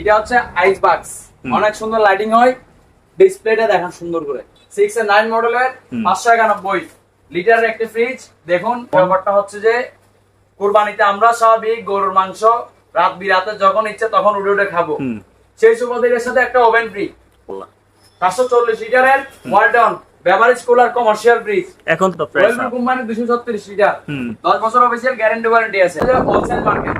এটা হচ্ছে আইস বাক্স অনেক সুন্দর লাইটিং হয়। ডিসপ্লেটা দেখেন সুন্দর করে। সিক্স এর নাইন মডেলের পাঁচশো একানব্বই। লিটারের একটি ফ্রিজ দেখুন ব্যাপারটা হচ্ছে যে কুরবানিতে আমরা স্বাভাবিক গরুর মাংস রাত বিরাতে যখন ইচ্ছে তখন উঠে উঠে খাব। সেই সুবাদের সাথে একটা ওভেন ফ্রি পাঁচশো চল্লিশ লিটারের Walton beverage cooler commercial fridge এখন তো প্রাইস কোম্পানি দুশো ছত্রিশ লিটার দশ বছর অফিসিয়াল গ্যারান্টি ওয়ারেন্টি আছে হোলসেল মার্কেট.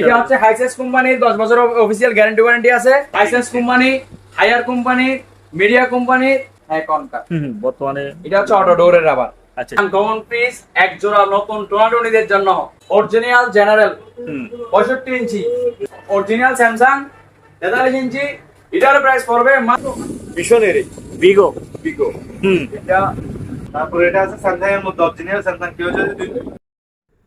এটা হচ্ছে হাইসেন্স কোম্পানির দশ বছর অফিসিয়াল গ্যারান্টি ওয়ারেন্টি আছে। Hisense company Haier company Midea company হ্যাঁ বর্তমানে এটা হচ্ছে অটো ডোরের রাবার আচ্ছা। কমন পিস এক জোড়া নতুন টোনাটনিদের জন্য। অরিজিনাল জেনারেল হুম। পঁয়ষট্টি ইঞ্চি। অরিজিনাল স্যামসাং তেতাল্লিশ ইঞ্চি। এটার প্রাইস পড়বে মাত্র ভীষণের বিগো বিগো হুম। এটা তারপরে এটা আছে স্যামসাং এর মধ্যে অরিজিনাল স্যামসাং কেউ যদি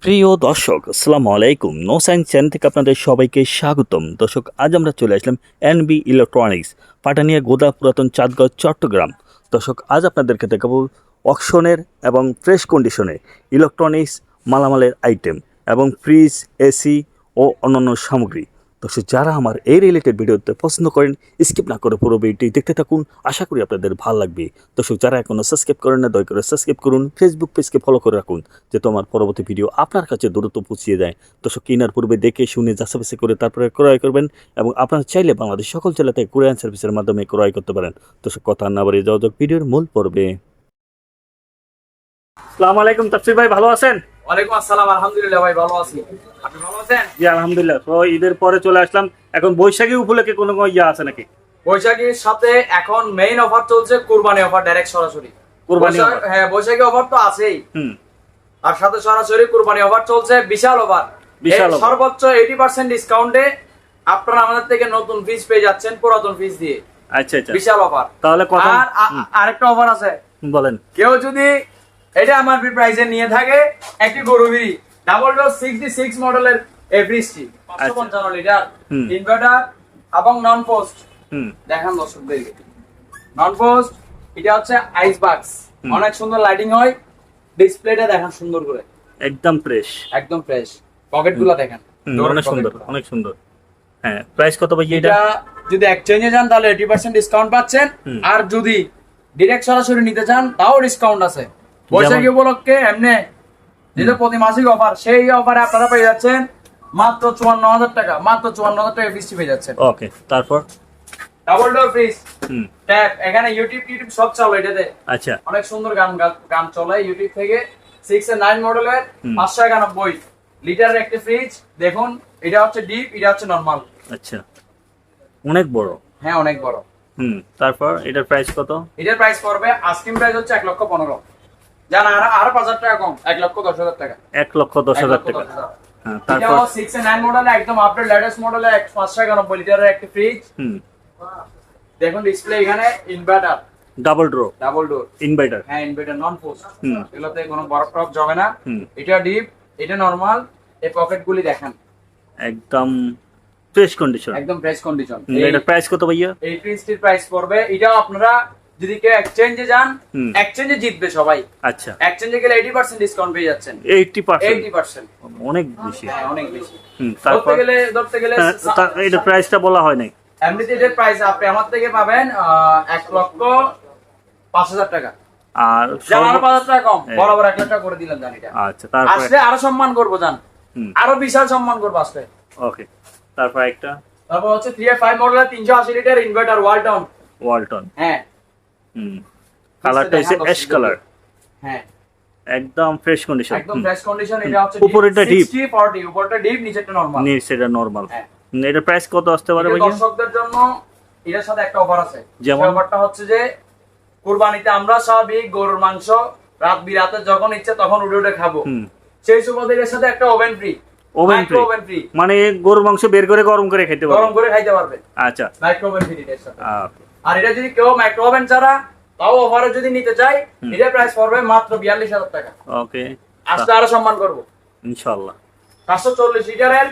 প্রিয় দর্শক, আসসালামু আলাইকুম। নো সায়েন্স চ্যানেল থেকে আপনাদের সবাইকে স্বাগতম। দর্শক, আজ আমরা চলে আসলাম এনবি ইলেকট্রনিক্স পাটানিয়া গোদা পুরাতন চাঁদগাঁও, চট্টগ্রাম। দর্শক, আজ আপনাদেরকে দেখাবো অকশনের এবং ফ্রেশ কন্ডিশনে ইলেকট্রনিক্স মালামালের আইটেম এবং ফ্রিজ এসি ও অন্যান্য সামগ্রী। দর্শক, যারা আমার এই রিলেটেড ভিডিওতে পছন্দ করেন স্কিপ না করে পুরো ভিডিওটি দেখতে থাকুন। আশা করি আপনাদের ভালো লাগবে। দর্শক, যারা এখনও সাবস্ক্রাইব করেন না, দয়া করে সাবস্ক্রাইব করুন। ফেসবুক পেজকে ফলো করে রাখুন যাতে আমার পরবর্তী ভিডিও আপনার কাছে দ্রুত পৌঁছিয়ে যায় দর্শক, কেনার পূর্বে দেখে শুনে যাচাবাসি করে তারপরে ক্রয় করবেন এবং আপনারা চাইলে বাংলাদেশ সকল জেলা থেকে কোরিয়ান সার্ভিসের মাধ্যমে ক্রয় করতে পারেন। দর্শক, কথা না বাড়িয়ে যাওয়া যাক, ভিডিওর মূল পর্বে। আসসালামু আলাইকুম, তাফসির ভাই, ভালো আছেন? ওয়ালাইকুম আসসালাম আলহামদুলিল্লাহ ভাই ভালো আছি। আপনি ভালো আছেন? জি আলহামদুলিল্লাহ। তো ঈদের পরে চলে আসলাম। এখন বৈশাখী উপলক্ষে কোনো কোনো ইয়া আছে নাকি? বৈশাখীর সাথে এখন মেইন অফার চলছে কুরবানি অফার ডাইরেক্ট সরাসরি। কুরবানি হ্যাঁ বৈশাখী অফার তো আছেই। হুম। আর সাথে সরাসরি কুরবানি অফার চলছে বিশাল অফার সর্বোচ্চ এইটি পার্সেন্ট ডিসকাউন্টে আপনারা আমাদের থেকে নতুন ফিস পেয়ে যাচ্ছেন পুরাতন ফিস দিয়ে। আচ্ছা আচ্ছা। বিশাল অফার তাহলে আর আরেকটা অফার আছে। বলেন। কেউ যদি এটা আমার প্রাইসে নিয়ে থাকে একটি গরু বিড়ি ডাবল ডোর সিক্সটি সিক্স মডেলের এই ফ্রিজটি পাঁচশো পঞ্চান্ন লিটার আচ্ছা। ইনভার্টার এবং নন পোস্ট দেখান দর্শকদেরকে। নন পোস্ট এটা হচ্ছে আইস বাক্স অনেক সুন্দর লাইটিং হয়। ডিসপ্লেটা দেখান সুন্দর করে। একদম ফ্রেশ একদম ফ্রেশ পকেটগুলা দেখেন। অনেক সুন্দর অনেক সুন্দর। হ্যাঁ প্রাইস কত ভাই এটা? যদি এক্সচেঞ্জে যান তাহলে এইটি পার্সেন্ট ডিসকাউন্ট পাচ্ছেন। আর যদি ডিরেক্ট সরাসরি নিতে চান তাও ডিসকাউন্ট আছে। বৈশাখী উপলক্ষে এমনি যেটা প্রতি মাসিক অফার সেই অফারে আপনারা পেয়ে যাচ্ছেন মাত্র চুয়ান্ন হাজার টাকা মাত্র চুয়ান্ন হাজার টাকা ফিসটি পেয়ে যাচ্ছেন। ওকে তারপর? ডাবল ডোর ফ্রিজ হুম। ট্যাব এখানে ইউটিউব ইউটিউব সব চলে এটাতে। আচ্ছা। অনেক সুন্দর গান গান চলে ইউটিউব থেকে। সিক্স এর নাইন মডেলের। পাঁচশো একানব্বই। লিটারের একটি ফ্রিজ দেখুন এটা হচ্ছে ডিপ এটা হচ্ছে নর্মাল আচ্ছা। অনেক বড়। হ্যাঁ অনেক বড়। হুম তারপর এটার প্রাইস কত? এটার প্রাইস পড়বে আস্কিং প্রাইস হচ্ছে এক লক্ষ পনেরো। জান আর আরও পাঁচ হাজার টাকা কম। এক লক্ষ দশ হাজার টাকা। এক লক্ষ দশ এক হাজার লক্ষ টাকা। হ্যাঁ তারপর সিক্স নাইন মডেলে একদম আপডেট লেটেস্ট মডেলে পাঁচশো একানব্বই লিটারের একটি ফ্রিজ হুম। দেখুন ডিসপ্লে এখানে inverter double door double door inverter হ্যাঁ ইনভার্টার নন পোস্ট। এগুলোতে কোনো বরফ টরফ জমে না। এটা ডিপ এটা নর্মাল এই পকেট গুলি দেখেন। একদম ফ্রেশ কন্ডিশন একদম ফ্রেশ কন্ডিশন এটার প্রাইস কত ভাইয়া? এই ফ্রিজটির প্রাইস পড়বে। এটাও আপনারা যদি কেউ এক্সচেঞ্জে যান। এক্সচেঞ্জে জিতবে সবাই। আচ্ছা। এক্সচেঞ্জে গেলে এইটি পার্সেন্ট ডিসকাউন্ট পেয়ে যাচ্ছেন। এইটটি পার্সেন্ট এইটি পার্সেন্ট অনেক বেশি। হ্যাঁ অনেক বেশি। তারপর গেলে ধরতে গেলে হ্যাঁ, এটা প্রাইসটা বলা হয় নাই। এমনিতে এটার প্রাইস আপনি আমার থেকে পাবেন এক লক্ষ পাঁচ হাজার টাকা। আর পাঁচ হাজার টাকা কম। হ্যাঁ। বরাবর এক লাখ টাকা করে দিলাম জানি আচ্ছা তারপরে আসলে আরও সম্মান করব জান। আরও বিশাল সম্মান করব আসলে। ওকে তারপর একটা। তারপর হচ্ছে থ্রি ফাইভ মডেলের তিনশো আশি লিটার ইনভার্টার ওয়ালটন ওয়ালটন হ্যাঁ হুম। কালারটা হচ্ছে অ্যাশ কালার হ্যাঁ। একদম ফ্রেশ কন্ডিশন একদম ফ্রেশ কন্ডিশন এটা হচ্ছে উপরেরটা deep। 60 40 উপরটা ডিপ নিচেরটা নরমাল নিচ এটা নরমাল। এটার প্রাইস কত আসতে পারে ভাইয়া? দর্শকদের জন্য এটার সাথে একটা অফার আছে। যেমন? অফারটা হচ্ছে যে কুরবানিতে আমরা স্বাভাবিক গরুর মাংস রাত বিরাতে যখন ইচ্ছে তখন উঠে উঠে খাব। সেই সুবাদের এর সাথে একটা oven free oven free oven free মানে গরুর মাংস বের করে গরম করে খেতে গরম করে খাইতে পারবে। আচ্ছা। মাইক্রো ওভেন ফ্রি এর সাথে। আহ, আর এটা যদি কেউ মাইক্রো ওভেন ছাড়া তাও অফারে যদি নিতে চাই এটা প্রাইস পড়বে মাত্র বিয়াল্লিশ হাজার টাকা। ওকে। আসলে আরও সম্মান করব। ইনশাআল্লাহ। পাঁচশো চল্লিশ লিটারের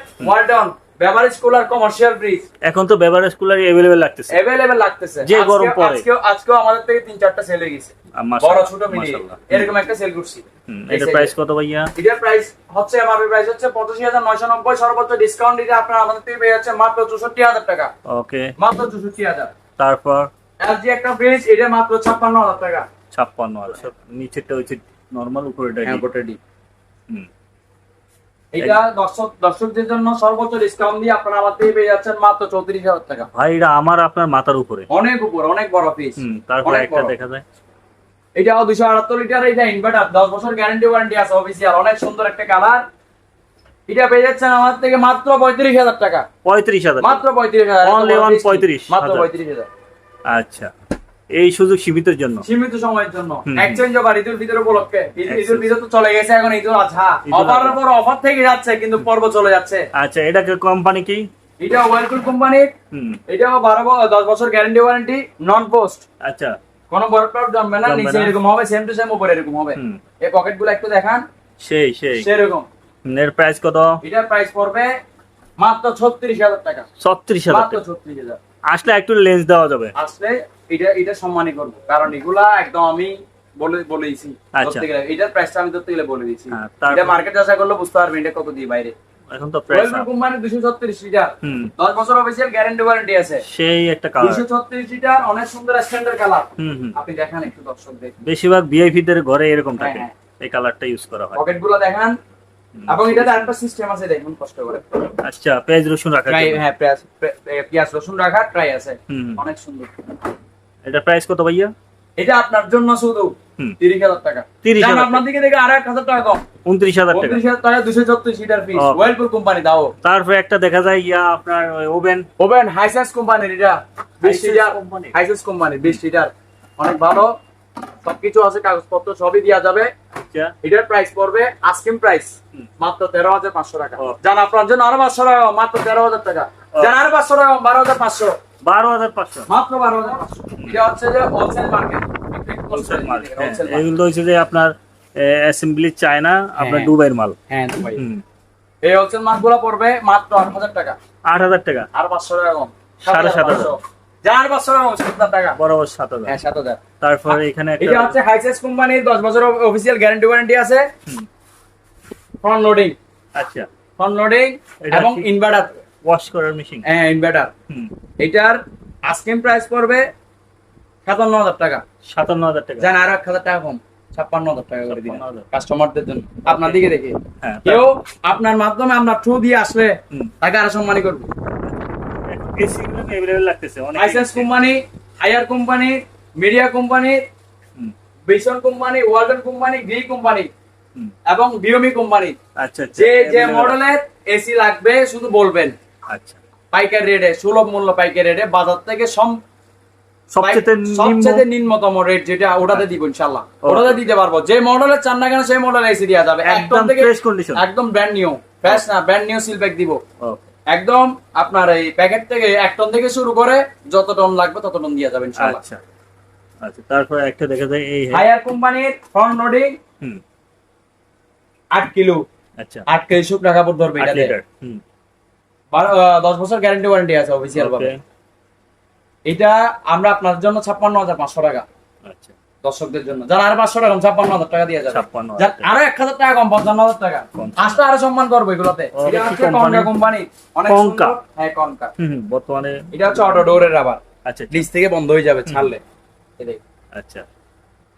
বেভারেজ কুলার কমার্শিয়াল ফ্রিজ এখন তো বেভারেজ কুলার লাগতেছে। লাগতেছে। যে গরম পড়ে। আজকেও আজকেও আমাদের থেকে তিন চারটা সেল হয়ে গেছে। বড় ছোট মিলিয়ে। এরকম একটা সেল করছি। এটার প্রাইস কত ভাইয়া? এটার প্রাইস হচ্ছে এমআরপি প্রাইস হচ্ছে পঁচাশি হাজার নয়শো নব্বই। সর্বোচ্চ ডিসকাউন্ট দিতে আপনারা আমাদের থেকে পেয়ে যাচ্ছে মাত্র চৌষট্টি হাজার টাকা। ওকে। মাত্র চৌষট্টি হাজার। তারপর এলজি একটা ফ্রিজ এটা মাত্র ছাপ্পান্ন হাজার টাকা। ছাপ্পান্ন আছে নিচেরটা হচ্ছে নর্মাল উপরেটা হ্যাঁ। গোটা deep। হুম, এটা দর্শক দর্শকদের জন্য সর্বোচ্চ ডিসকাউন্ট দিয়ে আপনারা আমার থেকে পেয়ে যাচ্ছেন মাত্র চৌত্রিশ হাজার টাকা। ভাই এটা আমার আপনার মাথার উপরে। অনেক উপর অনেক বড় পিস হুম তারপর একটা দেখা যায়। এটাও দুশো আটাত্তর লিটার এটা ইনভার্টার দশ বছর গ্যারান্টি ওয়ারেন্টি আছে অফিসিয়াল অনেক সুন্দর একটা কালার এটা পেয়ে যাচ্ছেন আমার থেকে মাত্র পঁয়ত্রিশ হাজার টাকা। পঁয়ত্রিশ হাজার মাত্র পঁয়ত্রিশ হাজার Only one 35 মাত্র পঁয়ত্রিশ হাজার। আচ্ছা এই সুযোগ সীমিতের জন্য? সীমিত সময়ের জন্য। এক্সচেঞ্জ অফার ঈদুল ফিতর উপলক্ষে। ঈদ- ঈদুল ফিতর তো চলে গেছে এখন ঈদুল আজহা অফারের পর অফার থেকে যাচ্ছে কিন্তু পর্ব চলে যাচ্ছে। আচ্ছা এটা কোম্পানি কি? এটা ওয়ার্লপুল কোম্পানি বারো ব- দশ বছর গ্যারান্টি ওয়ারেন্টি নন পোস্ট আচ্ছা। কোনো বড় টপ জমবে না নিচে এরকম হবে সেম টু সেম উপরে এরকম হবে। এই পকেটগুলো একটু দেখান। সেই সেই। সেরকম। এর প্রাইস কত? এটার প্রাইস পড়বে মাত্র ছত্রিশ হাজার টাকা। ছত্রিশ হাজার মাত্র টাকা। ছত্রিশ হাজার। আসলে একটু লেন্স দেওয়া যাবে। আসলে এটা এটা সম্মানই করব। কারণ এগুলা একদম আমি বলে বলেইছি। আচ্ছা। ধরতে গেলে এটার প্রাইসটা আমি ধরতে গেলে বলে দিয়েছি। হ্যাঁ, এটা মার্কেট যাচাই করলে বুঝতে পারবেন এটা কত দিয়ে বাইরে। এখন তো প্রাইস কোম্পানি দুশো ছত্রিশ লিটার। হুম। দশ বছর অফিসিয়াল গ্যারান্টি ওয়ারেন্টি আছে। সেই একটা কালার দুশো ছত্রিশ লিটার অনেক সুন্দর স্ট্যান্ডার্ড কালার আপনি দেখান একটু দর্শকদের। বেশিরভাগ ভিআইপিদের ঘরে এরকম হ্যাঁ, থাকে। হ্যাঁ। এই কালারটা ইউজ করা হয়। পকেটগুলো দেখান। এবং এটাতে আরেকটা সিস্টেম আছে দেখুন কষ্ট করে। আচ্ছা পেঁয়াজ রসুন রাখা ট্রাই হ্যাঁ পেঁয়াজ পেঁয়াজ রসুন রাখার ট্রাই আছে। অনেক সুন্দর। এটা প্রাইস কত ভাইয়া? এটা আপনার জন্য শুধু তিরিশ হাজার টাকা। 30,000 জান, আপনার দিকে দেখে আর এক হাজার টাকা কম। উনত্রিশ হাজার টাকা। উনত্রিশ হাজার টাকা দুশো ছত্রিশ litre piece Okay. Whirlpool company দাও। তারপরে একটা দেখা যায় ইয়া আপনার ওভেন ওভেন হাইসেন্স কোম্পানির এটা। বিশ লিটার হাইসেন্স কোম্পানি বিশ লিটার অনেক ভালো। সবকিছু আছে কাগজপত্র সবই দেওয়া যাবে। আচ্ছা। এটার প্রাইস পড়বে আস্কিং প্রাইস মাত্র তেরো হাজার পাঁচশো টাকা। জান আপনার জন্য আরও পাঁচশো টাকা মাত্র তেরো হাজার টাকা। জান আরও পাঁচশো টাকা বারো হাজার পাঁচশো। বারো হাজার পাঁচশো। মাত্র বারো হাজার পাঁচশো। এটা হচ্ছে যে হোলসেল মার্কেট হোলসেল মাল এগুলো হচ্ছে যে আপনার অ্যাসেম্বলি চায়না আপনার হ্যাঁ। দুবাইয়ের মাল। হ্যাঁ ভাই হুম। এই হোলসেল মালগুলো পড়বে মাত্র আট হাজার টাকা। আট হাজার টাকা। আর পাঁচশো টাকা কম। সাড়ে সাত হাজার। টাকা সাত হাজার বরাবর সাত হাজার। হ্যাঁ সাত হাজার। তারপরে এখানে এটা হচ্ছে হাইসেস কোম্পানির দশ বছর অফিসিয়াল গ্যারান্টি ওয়ারেন্টি আছে। ফ্রন্ট লোডিং আচ্ছা। ফ্রন্ট লোডিং এবং ইনভার্টার ওয়াশ করার মেশিন হ্যাঁ ইনভার্টার হুম। এটার আস্কিং প্রাইস পড়বে সাতান্ন হাজার টাকা। সাতান্ন হাজার টাকা। জান আর এক হাজার টাকা কম। ছাপ্পান্ন হাজার টাকা করে দিন কাস্টমারদের জন্য। আপনার দিকে দেখে। হ্যাঁ কেউ আপনার মাধ্যমে আমরা থ্রু দিয়ে আসলে তাকে আরও সম্মানী করব। এসি গুলো অ্যাভেলেবল লাগতেছে অনেক license company Haier company Midea company হুম, company Walton company Gree company এবং বিওমি কোম্পানি। আচ্ছা আচ্ছা। যে যে মডেলের এসি লাগবে শুধু বলবেন। আচ্ছা। পাইকারি রেটে সুলভ মূল্য পাইকারি রেটে বাজার থেকে সম- সবচেয়ে সবচেয়ে নিম্নতম রেট যেটা ওটাতে দিব ইনশাল্লাহ. ওটাতে দিতে পারব। যে মডেলের চান না কেন সেই মডেল এসি দেওয়া যাবে। একদম ফ্রেশ কন্ডিশন একদম ব্র্যান্ড নিউ ফ্রেশ না ব্র্যান্ড নিউ সিল প্যাক দিব। একদম আপনার এই প্যাকেট থেকে এক টন থেকে শুরু করে যত টন লাগবে তত টন দেওয়া যাবে ইনশাল্লাহ আচ্ছা। আচ্ছা তারপরে একটা দেখা যায় এই হায়ার কোম্পানির ফ্রন্ট লোডিং হুম। আট কিলো। আচ্ছা। আট কেজি শুকনা কাপড় ধরবে হুম। দশ বছর গ্যারান্টি ওয়ারেন্টি আছে অফিসিয়াল ভাবে। এটা আমরা আপনার জন্য ছাপ্পান্ন হাজার পাঁচশো টাকা। আচ্ছা। দর্শকদের জন্য। যারা আর পাঁচশো টাকা ছাপ্পান্ন হাজার টাকা দিয়ে যাবে। 56,000 আরও এক হাজার টাকা কম পঞ্চান্ন হাজার টাকা। আসলে আরও সম্মান করব এগুলোতে? Konka company. অনেক কনকা? হ্যাঁ কনকা। বর্তমানে এটা হচ্ছে অটো ডোরের রাবার আচ্ছা আচ্ছা, নিচ থেকে বন্ধ হয়ে যাবে ছাড়লে। আচ্ছা।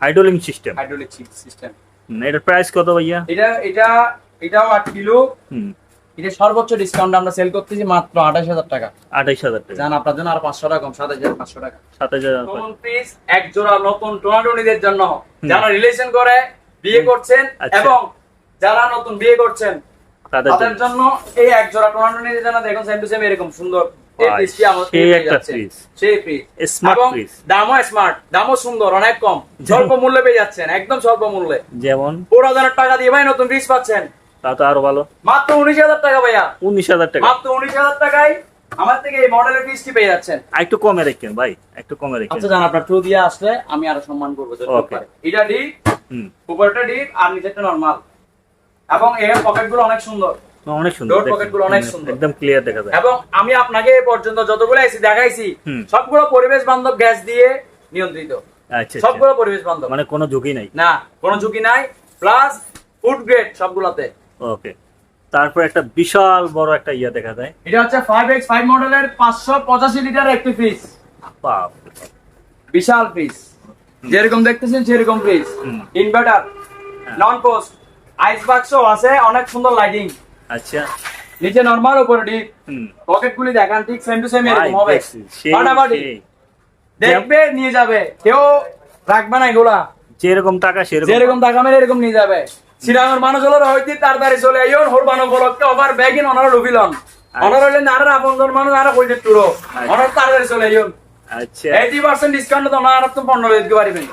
হাইড্রোলিং সিস্টেম হাইড্রোলিক সিস্টেম এটার প্রাইস কত ভাইয়া? এটা এটা এটাও আট কিলো। হুম। এটা সর্বোচ্চ ডিসকাউন্ট আমরা সেল করতেছি মাত্র আঠাশ হাজার টাকা। আঠাইশ হাজার টাকা। জান আপনার জন্য আর পাঁচশো টাকা কম সাতাশ হাজার পাঁচশো টাকা। সাতাশ হাজার পিস এক জোড়া নতুন টোনাটুনিদের জন্য। যারা রিলেশন করে বিয়ে করছেন আচ্ছা। এবং যারা নতুন বিয়ে করছেন তাদের জন্য। এই এক জোড়া টোনাটুনিদের জন্য দেখুন সেম টু সেম এরকম সুন্দর। দামও স্মার্ট দামও সুন্দর অনেক কম। স্বল্প মূল্যে পেয়ে যাচ্ছেন একদম স্বল্প মূল্যে। যেমন? পনেরো হাজার টাকা দিয়ে ভাই নতুন পিস পাচ্ছেন। তা তো আরও ভালো। মাত্র উনিশ হাজার টাকা ভাইয়া। উনিশ হাজার টাকা। মাত্র উনিশ হাজার টাকায় আমার থেকে এই মডেলের পিসটি পেয়ে যাচ্ছেন? একটু কমে রেখেন ভাই একটু কমে রেখেন। আচ্ছা জান আপনার ট্রু দিয়ে আসলে আমি আরও সম্মান করব Okay. এটা ডিপ হুম। উপরটা ডিপ আর নিচেরটা নরমাল এবং এর পকেটগুলো অনেক সুন্দর। অনেক সুন্দর ডোর। পকেটগুলো অনেক সুন্দর। একদম ক্লিয়ার দেখা যায়। এবং আমি আপনাকে এ পর্যন্ত যতগুলো এসি দেখাইছি সবগুলো পরিবেশ বান্ধব গ্যাস দিয়ে নিয়ন্ত্রিত। আচ্ছা আচ্ছা। সবগুলো পরিবেশ বান্ধব। মানে কোনো ঝুঁকি নাই। না কোনো ঝুঁকি নাই। প্লাস ফুড গ্রেড সবগুলোতে। ওকে। তারপর একটা বিশাল বড় একটা ইয়া দেখা যায়। এটা হচ্ছে ফাইভ এক্স ফাইভ মডেলের পাঁচশো পঁচাশি লিটার একটি ফ্রিজ বাপ। বিশাল ফ্রিজ যেরকম দেখতেছেন সেরকম fridge inverter non frost ice বাক্স আছে অনেক সুন্দর লাইটিং আচ্ছা। নিচে নরমাল উপরে ডিপ পকেট গুলি দেখান ঠিক সেম টু সেম এরকম হবে। ফাটাফাটি দেখবে নিয়ে যাবে। কেউ রাখবে না এগুলা। যেরকম টাকা সেরকম। যেরকম টাকা মেরে এরকম নিয়ে যাবে। শ্রীরামের মানুষ হলো হইতে তাড়াতাড়ি চলে আইন হরবান উপলক্ষে ওভার ব্যাগিন অনার লুবিলন অনার হইলে নারে আপন মানুষ আরও কইতে টুরো অনার তাড়াতাড়ি চলে আইন আচ্ছা। এইটি পার্সেন্ট ডিসকাউন্ট তো না তো পনেরো দিতে পারবেন।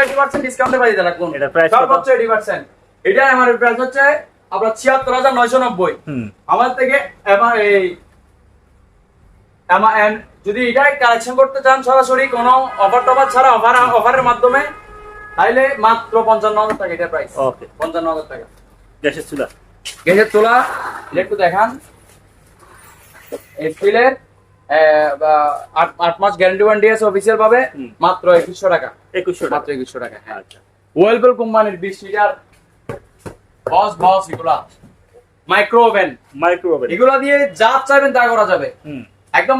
এইটি পার্সেন্ট ডিসকাউন্টে পাই দিতে রাখুন এটা কত? সর্বোচ্চ এইটি পার্সেন্ট এটা আমার প্রাইস হচ্ছে আপনার ছিয়াত্তর হাজার নয়শো নব্বই। হুম। আমার থেকে এই আমার এম- যদি এটা কালেকশন করতে চান সরাসরি কোনো অফার টফার ছাড়া অফার অফারের মাধ্যমে তাইলে মাত্র পঞ্চান্ন হাজার টাকা এটা প্রাইস ওকে পঞ্চান্ন হাজার টাকা। গ্যাসের চুলা। গ্যাসের এটা একটু দেখান। এপ্রিলের আট আট মাস গ্যারান্টি ওয়ারেন্টি আছে অফিসিয়াল ভাবে মাত্র একুশশো টাকা। একুশশো মাত্র একুশশো টাকা হ্যাঁ। আচ্ছা। ওয়েলবেল কোম্পানির বিশ লিটার বস বস এগুলা। মাইক্রো ওভেন মাইক্রোওয়েভ এগুলা দিয়ে যা চাইবেন তা করা যাবে। একদম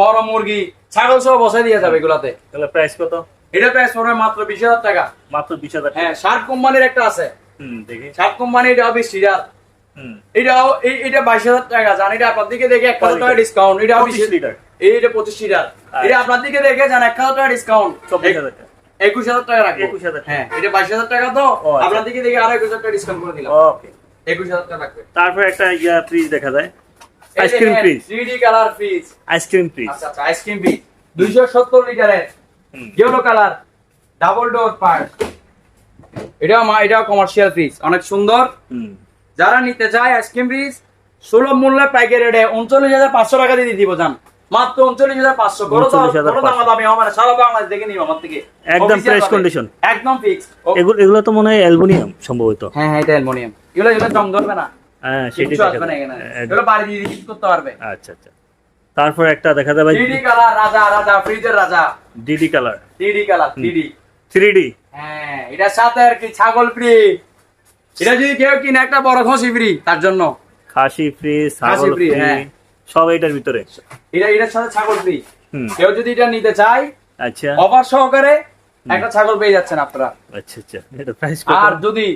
বড় মুরগি ছাগল সহ বসাই দিয়ে যাবে এগুলাতে। তাহলে প্রাইস কত? এটা প্রাইস পড়বে মাত্র বিশ হাজার টাকা। মাত্র বিশ হাজার। হ্যাঁ শার্ক কোম্পানির একটা আছে। দেখি। শার্ক কোম্পানি এটা বিশ লিটার এটাও এটা বাইশ হাজার টাকা জান এটা আপনার দিকে দেখে এক হাজার টাকা ডিসকাউন্ট এটা বিশ লিটার। এইটা পঁচিশ লিটার এটা আপনার দিকে দেখে যান এক হাজার টাকা ডিসকাউন্ট চব্বিশ হাজার টাকা। একুশ হাজার টাকা রাখব। 21,000 টাকা। হ্যাঁ এটা বাইশ হাজার টাকা তো। আচ্ছা। আপনার দিকে দেখে আরও একুশ হাজার টাকা ডিসকাউন্ট করে দিলাম। ওকে। একুশ হাজার টাকা রাখবে। তারপর একটা ইয়া ফ্রিজ দেখা যায়। Ice cream fridge three colour fridge ice cream fridge আচ্ছা আচ্ছা আইসক্রিম ফ্রিজ দুইশো সত্তর লিটারের yellow colour double door part এটাও মা এটাও কমার্শিয়াল ফ্রিজ অনেক সুন্দর। যারা নিতে চায় আইসক্রিম ফ্রিজ সুলভ মূল্যে পাইকারি রেটে উনচল্লিশ হাজার পাঁচশো টাকা দিয়ে দিব যান মাত্র উনচল্লিশ হাজার পাঁচশো বড় দাম 39,500 বড় দাম দামি হবে না সারা বাংলাদেশ দেখে নিব আমার থেকে। একদম ভাবে। condition। একদম ফিক্স এগুলো এগুলো তো মনে হয় অ্যালুমিনিয়াম সম্ভবত। হ্যাঁ হ্যাঁ এটা অ্যালুমিনিয়াম। এগুলো এগুলো জং ধরবে না। হ্যাঁ সেটি আসবে না এখানে। এগুলো বাড়ি দিয়ে ইউজ করতে পারবে। আচ্ছা আচ্ছা। তারপর একটা দেখা ভাই। কালার রাজা রাজা ফ্রিজের রাজা। DD colour three colour three D হ্যাঁ এটার সাথে আর কি ছাগল ফ্রি এটা যদি কেউ কিনে একটা বড় খসি ফ্রি তার জন্য। খাসি ফ্রি ছাগল ফ্রি হ্যাঁ। সব এটার ভিতরে। এটা এটার সাথে ছাগল ফ্রি কেউ যদি এটা নিতে চায় আচ্ছা। অফার সহকারে একটা ছাগল পেয়ে যাচ্ছেন আপনারা। আচ্ছা আচ্ছা এটা প্রাইস আর যদি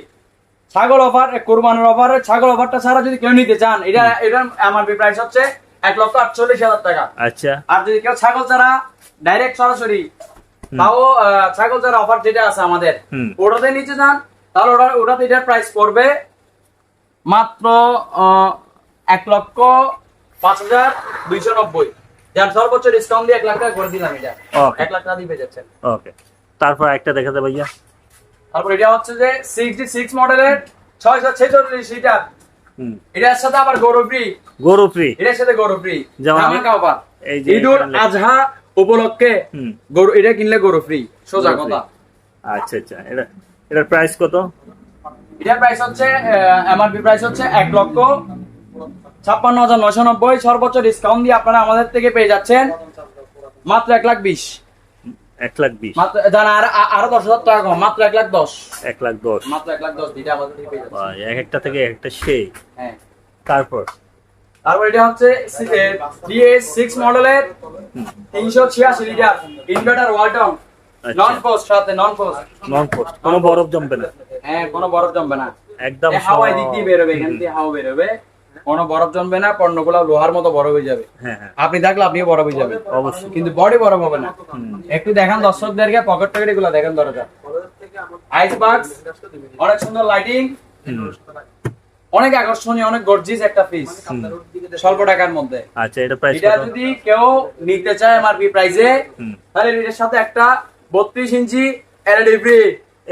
ছাগল অফার কোরবানের অফার ছাগল অফারটা ছাড়া যদি কেউ নিতে চান এটা এটা এমআরপি প্রাইস হচ্ছে এক লক্ষ আটচল্লিশ হাজার টাকা। আচ্ছা। আর যদি কেউ ছাগল ছাড়া ডাইরেক্ট সরাসরি। তাও ছাগল ছাড়া অফার যেটা আছে আমাদের ওটাতে নিতে চান তাহলে ওটা ওটাতে এটার প্রাইস পড়বে মাত্র এক লক্ষ পাঁচ হাজার দুইশো নব্বই। যার সর্বোচ্চ ডিসকাউন্ট দিয়ে এক লাখ টাকা করে দিলাম এটা। এক লাখ টাকা দিয়ে পেয়ে যাচ্ছেন। ওকে তারপর একটা দেখা ভাইয়া। তারপর এটা হচ্ছে যে সিক্সটি সিক্স মডেলের ছয়শো ছেচল্লিশ লিটার এটার সাথে আবার গৌরব ফ্রি গরু ফ্রি এটার সাথে গৌরব ফ্রি এই যে ঈদুল আজহা উপলক্ষে গরু এটা কিনলে গরু ফ্রি সোজা কথা। আচ্ছা আচ্ছা। এটা এটার প্রাইস কত? এটার প্রাইস হচ্ছে এমআরপি প্রাইস হচ্ছে এক লক্ষ ছাপ্পান্ন হাজার নয়শো নব্বই। সর্বোচ্চ ডিসকাউন্ট দিয়ে আপনারা আমাদের থেকে পেয়ে যাচ্ছেন মাত্র এক লাখ বিশ। এক লাখ বিশ। মাত্র জানা আর আরও দশ হাজার টাকা কম মাত্র এক লাখ দশ। এক লাখ দশ। মাত্র এক লাখ দশ দিটা আমাদের থেকে পেয়ে যাচ্ছেন। এক একটা থেকে একটা সেই। হ্যাঁ। তারপর? তারপর এটা হচ্ছে ডিএস সিক্স মডেলের তিনশো ছিয়াশি litre inverter Walton. Non frost সাথে নন পোস্ট নন পোস্ট কোনো বরফ জমবে না। হ্যাঁ কোনো বরফ জমবে না। একদম হাওয়ায় দিক দিয়ে বেরোবে এখান দিয়ে হাওয়া বেরোবে। কোনো বরফ জমবে না পণ্যগুলো লোহার মতো বড় হয়ে যাবে। হ্যাঁ হ্যাঁ। আপনি থাকলে আপনিও বড় হয়ে যাবেন। অবশ্যই। কিন্তু বডি বরফ হবে না। একটু দেখান দর্শকদেরকে পকেট টকেট এগুলো দেখেন দরজা। আইস বাক্স অনেক সুন্দর লাইটিং। অনেক আকর্ষণীয় অনেক গর্জিস একটা পিস স্বল্প টাকার মধ্যে। আচ্ছা এটা প্রাইস এটা যদি কেউ নিতে চায় এমআরপি প্রাইসে। তাহলে এটার সাথে একটা বত্রিশ inch LED free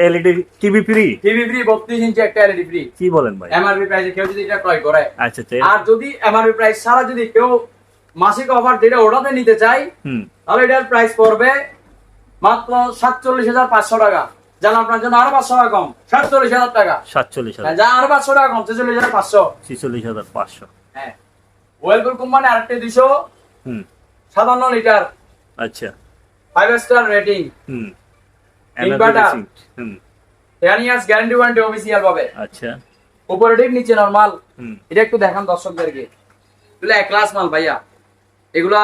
LED TV free TV free বত্রিশ ইঞ্চি একটা এলইডি ফ্রি কি বলেন ভাই? এমআরপি প্রাইসে কেউ যদি এটা ক্রয় করে। আচ্ছা আচ্ছা আর যদি এমআরপি প্রাইস ছাড়া যদি কেউ মাসিক অফার যেটা ওটাতে নিতে চাই হুম। তাহলে এটার প্রাইস পড়বে মাত্র সাতচল্লিশ হাজার পাঁচশো টাকা। জান আপনার জন্য আরও পাঁচশো টাকা কম। সাতচল্লিশ হাজার টাকা। সাতচল্লিশ হাজার। হ্যাঁ, যা আরও পাঁচশো টাকা কম ছেচল্লিশ হাজার পাঁচশো। ছিচল্লিশ হাজার পাঁচশো। হ্যাঁ। ওয়েলপুল কোম্পানি আরেকটি দুইশো হুম। সাতান্ন লিটার। আচ্ছা। ফাইভ স্টার রেটিং হুম। Receipt, হুম। Ten years guarantee warranty official পাবে। আচ্ছা। অপারেটিভ নিচে নরমাল এটা একটু দেখান দর্শকদেরকে। এগুলো এক ক্লাস মাল ভাইয়া। এগুলা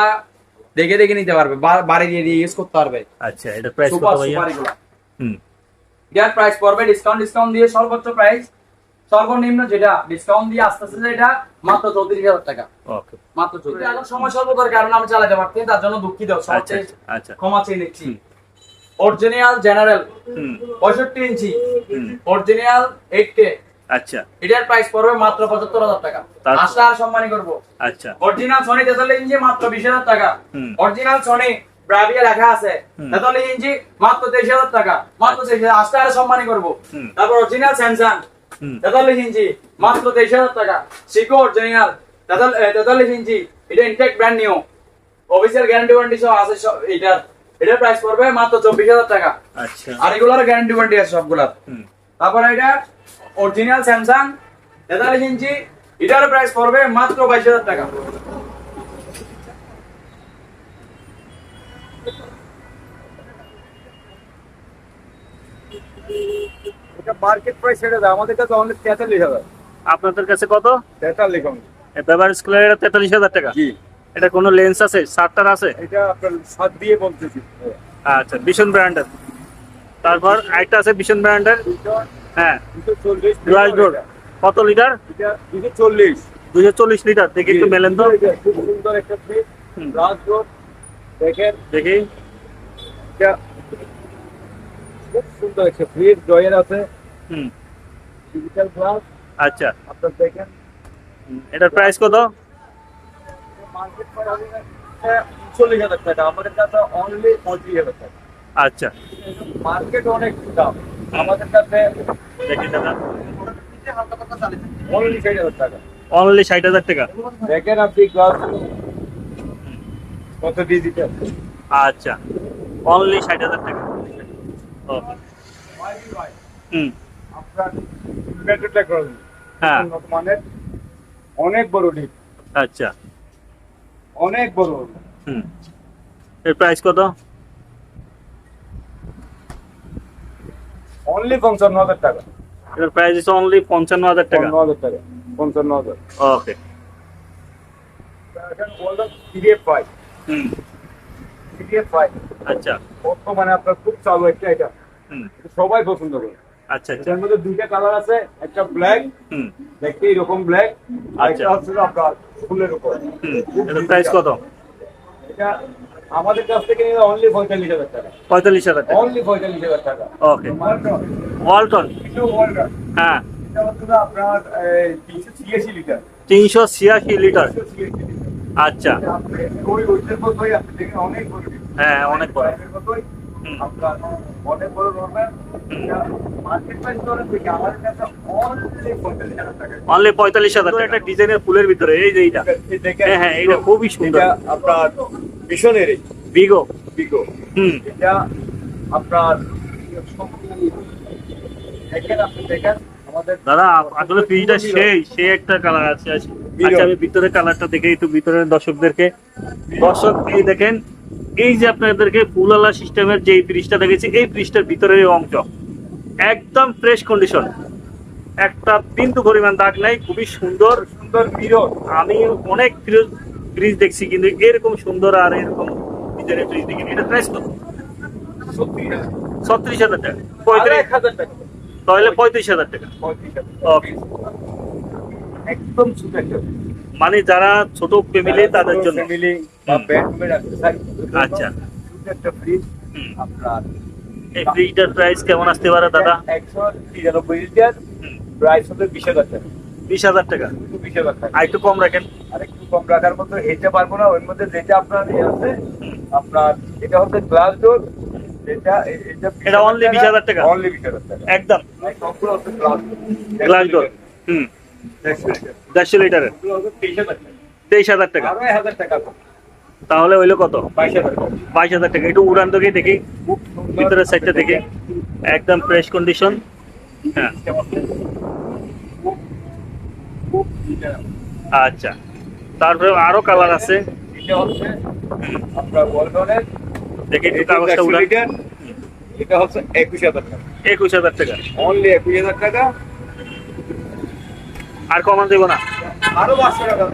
দেখে দেখে নিতে পারবে বাড়ি দিয়ে দিয়ে ইউজ করতে পারবে। আচ্ছা এটা প্রাইস কত ভাইয়া? হুম। এটার প্রাইস পড়বে ডিসকাউন্ট ডিসকাউন্ট দিয়ে সর্বোচ্চ প্রাইস সর্বনিম্ন যেটা ডিসকাউন্ট দিয়ে আস্তে আস্তে যেটা মাত্র চৌত্রিশ হাজার টাকা। ওকে মাত্র চৌত্রিশ এখন সময় স্বল্পতার কারণে আমি চালাতে পারছি তার জন্য দুঃখিত আচ্ছা আচ্ছা, আচ্ছা। ক্ষমা চেয়ে নিচ্ছি। অরিজিনাল জেনারেল হুম। পঁয়ষট্টি ইঞ্চি। অরিজিনাল এইট কে আচ্ছা। এটার প্রাইস পড়বে মাত্র পঁচাত্তর হাজার টাকা? আসলে আর সম্মানই করব। আচ্ছা। অরিজিনাল সনি তেতাল্লিশ ইঞ্চি মাত্র বিশ হাজার টাকা। অরিজিনাল সনি ব্রাভিয়া লেখা আছে। তেতাল্লিশ ইঞ্চি মাত্র তেইশ হাজার টাকা। মাত্র তেইশ হাজার। আসলে আর করব। তারপর অরিজিনাল স্যামসাং তেতাল্লিশ ইঞ্চি মাত্র তেইশ হাজার টাকা। সিকো অরিজিনাল তেতাল্লিশ ইঞ্চি। এটা Intex brand new official guarantee warranty সহ আছে সব এটার এটার প্রাইস পড়বে মাত্র চব্বিশ হাজার টাকা। আচ্ছা। আর এগুলোর গ্যারান্টি ওয়ারেন্টি আছে সবগুলার। তারপর এটা অরিজিনাল স্যামসাং তেতাল্লিশ ইঞ্চি এটার প্রাইস পড়বে মাত্র বাইশ হাজার টাকা। এটা মার্কেট প্রাইস সেটা দেয় আমাদের কাছে অনলি তেতাল্লিশ হাজার। আপনাদের কাছে কত? তেতাল্লিশ ব্যবহার স্কুলের এটা তেতাল্লিশ হাজার টাকা। জি। এটা কোনো লেন্স আছে? সাতটার আছে? এটা আপনার সাত দিয়ে বলতেছি। আচ্ছা ভীষণ ব্র্যান্ডের তারপর আরেকটা আছে ভীষণ ব্র্যান্ডের হ্যাঁ। গ্লাস ডোর কত লিটার এটা দুশো চল্লিশ। দুশো চল্লিশ লিটার দেখি একটু মেলেন তো। খুব সুন্দর একটা দেখেন। দেখি। এটা খুব সুন্দর একটা ফ্রিজ জয়ের আছে। হুম। ডিজিটাল গ্লাস আচ্ছা। আপনার দেখেন। এটার প্রাইস কত? মার্কেট চল্লিশ হাজার টাকা আমাদের কাছে অনলি পঁয়ত্রিশ হাজার টাকা। আচ্ছা। মার্কেট অনেক দাম। আমাদের কাছে দেখি দাদা। অনলি ষাট হাজার টাকা। অনলি ষাট হাজার টাকা? দেখেন আপনি গ্লাস কত ডিজিটাল আচ্ছা। অনলি ষাট হাজার টাকা। হুম আপনার ইনভার্টার টেকনোলজি হ্যাঁ মানে অনেক বড় ডিপ আচ্ছা অনেক বড় হুম এর প্রাইস কত অনলি পঞ্চান্ন হাজার টাকা এটার প্রাইস হচ্ছে অনলি পঞ্চান্ন হাজার টাকা পঞ্চান্ন হাজার টাকা পঞ্চান্ন হাজার ওকে এখন বললাম পিডিএফ ফাইভ হুম আচ্ছা। আপনার খুব চালু একটা এটা। সবাই পছন্দ করে। আচ্ছা আচ্ছা। এটার মধ্যে দুইটা কালার আছে একটা ব্ল্যাক হুম। দেখতে এরকম ব্ল্যাক আর আচ্ছা। একটা হচ্ছে আপনার ফুলের উপর। প্রাইস কত? এটা আমাদের কাছ থেকে অনলি পঁয়তাল্লিশ হাজার টাকা। পঁয়তাল্লিশ হাজার টাকা। অনলি পঁয়তাল্লিশ হাজার টাকা। ওকে ওয়ালটন হ্যাঁ। এটা হচ্ছে আপনার তিনশো ছিয়াশি লিটার। তিনশো ছিয়াশি লিটার। আচ্ছা। হ্যাঁ অনেক বড়। অনেক অনলি পঁয়তাল্লিশ হাজার একটা ডিজাইনের ফুলের ভিতরে এই যে এইটা। হ্যাঁ, হ্যাঁ, এটা খুবই সুন্দর। এটা আপনার ভীষণের বিগো বিগো হুম। এটা আপনার দেখেন আমাদের দাদা আসলে ফ্রিজটা সেই সে একটা কালার আছে আছে। আচ্ছা আমি ভিতরে কালারটা দেখে একটু ভিতরের দর্শকদেরকে দর্শক দেখেন এই যে আপনাদেরকে ফুলালা সিস্টেমের যে ফ্রিজটা দেখেছি এই ফ্রিজটার ভিতরের অংশ। একদম ফ্রেশ কন্ডিশন একটা বিন্দু পরিমাণ দাগ নাই খুবই সুন্দর সুন্দর মিরর আমি অনেক ফ্রিজ ফ্রিজ দেখছি কিন্তু এরকম সুন্দর আর এরকম ডিজাইনের ফ্রিজ দেখিনি। এটা প্রাইস কত? ছত্রিশ হাজার। টাকা। পঁয়ত্রিশ। হাজার টাকা। তাহলে পঁয়ত্রিশ হাজার টাকা। পঁয়ত্রিশ হাজার। ওকে একদম ছোট একটা মানে যারা ছোট ফ্যামিলি তাদের জন্য। ফ্যামিলি বা। বেডরুমে রাখতে চাই আচ্ছা। ছোট একটা ফ্রিজ আপনার এই ফ্রিজটার প্রাইস কেমন আসতে পারে দাদা? একশো তিরানব্বই লিটার প্রাইস বিশ হাজার টাকা। বিশ হাজার টাকা? শুধু বিশ হাজার টাকা। আর একটু কম রাখেন। আর একটু কম রাখার মতো হেঁটে পারব না ওর মধ্যে যেটা আপনার ইয়ে আছে আপনার এটা হচ্ছে গ্লাস ডোর এটা এটা এটা only 20,000 টাকা? অনলি বিশ হাজার টাকা। একদম। সবগুলো হচ্ছে গ্লাস গ্লাস ডোর হুম। দেড়শো লিটারের? তেইশ হাজার টাকা। তাহলে হইল কত? বাইশ হাজার টাকা। একটু উড়ান দেখি দেখি। ভিতরের সাইডটা দেখি। একদম ফ্রেশ কন্ডিশন হ্যাঁ। আচ্ছা। তারপরে আরও কালার আছে। দেখি একটু কাগজটা উড়ান। এটা হচ্ছে একুশ হাজার টাকা। একুশ হাজার টাকা। অনলি একুশ হাজার টাকা। আর কমান দেবো না? আরও পাঁচশো টাকা।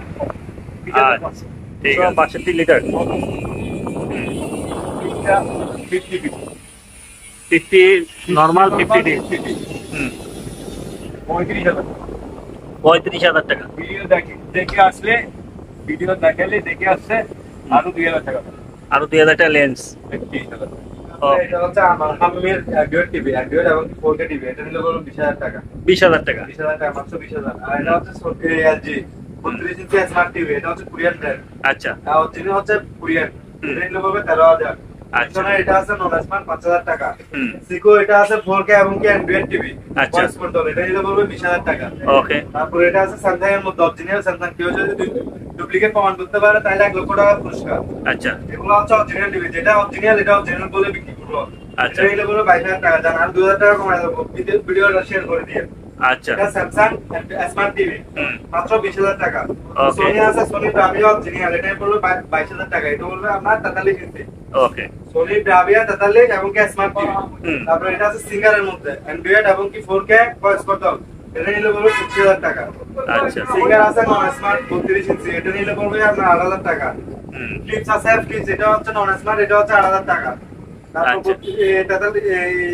আচ্ছা, ঠিক আছে পাঁচষট্টি লিটার। ফিফটি নর্মাল ফিফটি হুম। পঁয়ত্রিশ হাজার। পঁয়ত্রিশ হাজার টাকা। ভিডিও দেখে দেখে আসলে ভিডিও দেখালে দেখে আসছে আরও দুই হাজার টাকা। আরও দুই হাজার টাকা লেন্স একত্রিশ হাজার. এটা হচ্ছে আমার হামের অ্যান্ড্রয়েড টিভি অ্যান্ড্রয়েড এবং ফোর টিভি এটা নিলে বলুন বিশ হাজার টাকা। বিশ হাজার টাকা। বিশ হাজার টাকা মাত্র বিশ হাজার। আর এটা হচ্ছে এলজি বত্রিশ ইঞ্চি স্মার্ট টিভি এটা হচ্ছে কোরিয়ান ব্র্যান্ড আচ্ছা। আর হচ্ছে কোরিয়ান। এটা নিলে হাজার। আচ্ছা। এটা আছে নন স্মার্ট টাকা। সিকো এটা আছে ফোর এবং কি অ্যান্ড্রয়েড টিভি আচ্ছা। কন্ট্রোল এটা নিলে পড়বে বিশ টাকা। ওকে তারপর এটা আছে স্যামসাং এর মধ্যে অরিজিনাল স্যামসাং কেউ যদি ডুপ্লিকেট প্রমাণ করতে পারে তাহলে এক লক্ষ টাকা পুরস্কার। আচ্ছা। এগুলো হচ্ছে অরিজিনাল টিভি যেটা অরিজিনাল এটা অরিজিনাল বলে বিক্রি করব আচ্ছা। এটা বাইশ হাজার টাকা। জান আর দু হাজার টাকা কমাই দেবো। ভিডিও- ভিডিওটা শেয়ার করে দিয়ে। আচ্ছা এটা স্যামসাং স্মার্ট টিভি মাত্র 20000 টাকা সোনি আছে সোনি ব্রাভিয়া অরিজিনাল এটা পড়লো 22000 টাকা এটা বলবে আপনার 43 ইঞ্চি ওকে সোনি ব্রাভিয়া 43 এবং কি স্মার্ট টিভি তারপর এটা আছে সিঙ্গারের মধ্যে অ্যান্ড্রয়েড এবং কি 4K ভয়েস কন্ট্রোল এটা নিলে বলবে 20000 টাকা আচ্ছা সিঙ্গার আছে নন স্মার্ট 32 ইঞ্চি এটা নিলে বলবে আপনার 8000 টাকা ফ্লিপস আছে ফ্লিপস এটা হচ্ছে নন স্মার্ট এটা হচ্ছে 8000 টাকা তারপর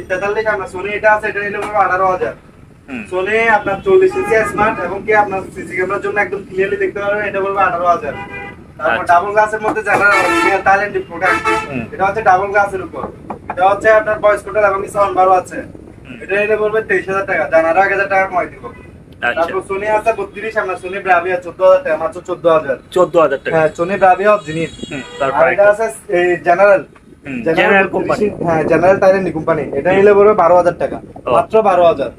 43 আমরা সোনি এটা আছে এটা নিলে বলবে 18000 চলে আপনার চল্লিশ ইঞ্চি স্মার্ট এবং কি আপনার সিসি ক্যামেরার জন্য একদম ক্লিয়ারলি দেখতে পারবেন এটা বলব আঠারো হাজার। তারপর ডাবল গ্লাসের মধ্যে যারা প্রোডাক্ট এটা হচ্ছে ডাবল গ্লাসের উপর। এটা হচ্ছে আপনার বয়স কোটাল এবং সাউন্ড আছে। এটা এটা বলবে তেইশ হাজার টাকা। এক হাজার টাকা কমাই দিব। তারপর সোনি আছে বত্রিশ সোনি হাজার মাত্র চোদ্দ হাজার। চোদ্দ হাজার সোনি ব্রাভিয়া জিনিস এটা জেনারেল জেনারেল কোম্পানি হ্যাঁ জেনারেল তাইল্যান্ডি কোম্পানি এটা নিলে বলবে বারো হাজার টাকা মাত্র বারো হাজার।